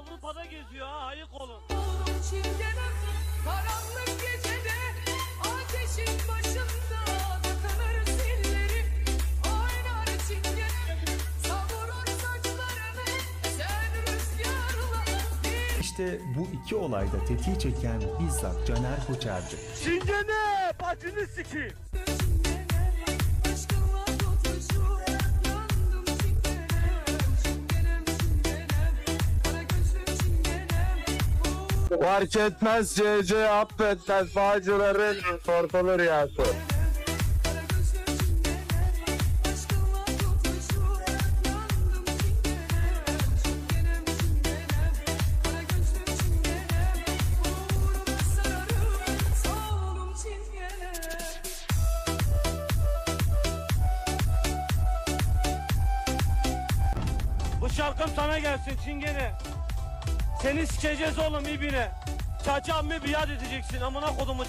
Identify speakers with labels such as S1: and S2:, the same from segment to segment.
S1: Avrupa'da geziyor ha ayık olun.
S2: Oldum çingenem karanlık gecede ateşin başında takılır zilleri oynar çingenem savurur saçlarını sen rüzgarla bir
S3: İşte bu iki olayda tetiği çeken bizzat Caner Koçer'di.
S1: Çingene bacını sikeyim.
S4: Fark etmez CC affetmez Bağcıların sortulur yası
S2: Kara gözlü çingenem aşkınla tutuşur yandım çingenem çingenem çingenem kara gözlü çingenem uğruna sararım sağ olun çingenem
S1: Bu şarkım sana gelsin çingene. Seni sikeceğiz oğlum ibine. Çaça mı biat edeceksin amına kodumu.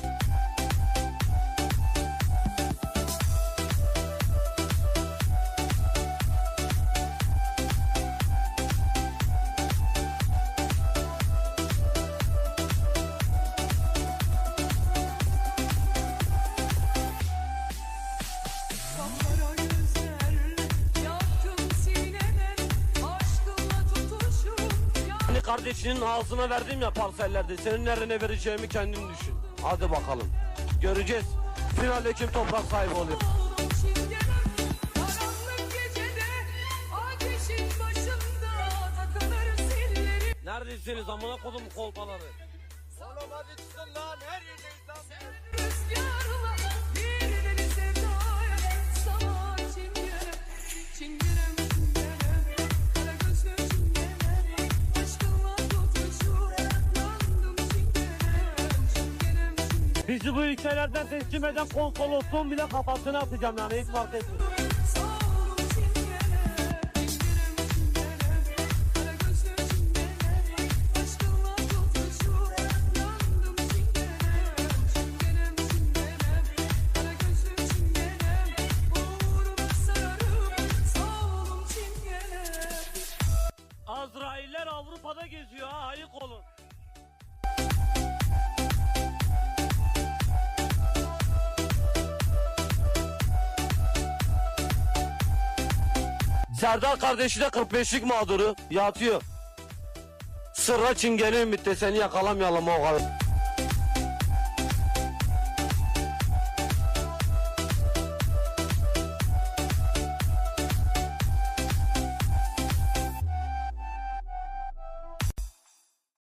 S1: Kardeşinin ağzına verdim ya parsellerde. Senin nerene vereceğimi kendin düşün. Hadi bakalım. Göreceğiz. Finalde kim toprak sahibi oluyor.
S2: Oldum çingenem karanlık gecede ateşin başında takılır zilleri
S1: Neredesiniz amına kodum kolpaları?
S2: Rüzgarla
S1: Bizi bu ülkelerden teslim eden konsolosluğun bile kafasına atacağım yani hiç fark etmiyor.
S2: Sağ olun çingenem Çingenem çingenem Kara
S1: Serdar kardeşi de 45'lik mağduru yatıyor. Sırra çingenin bitti seni yakalamayalım o kadar.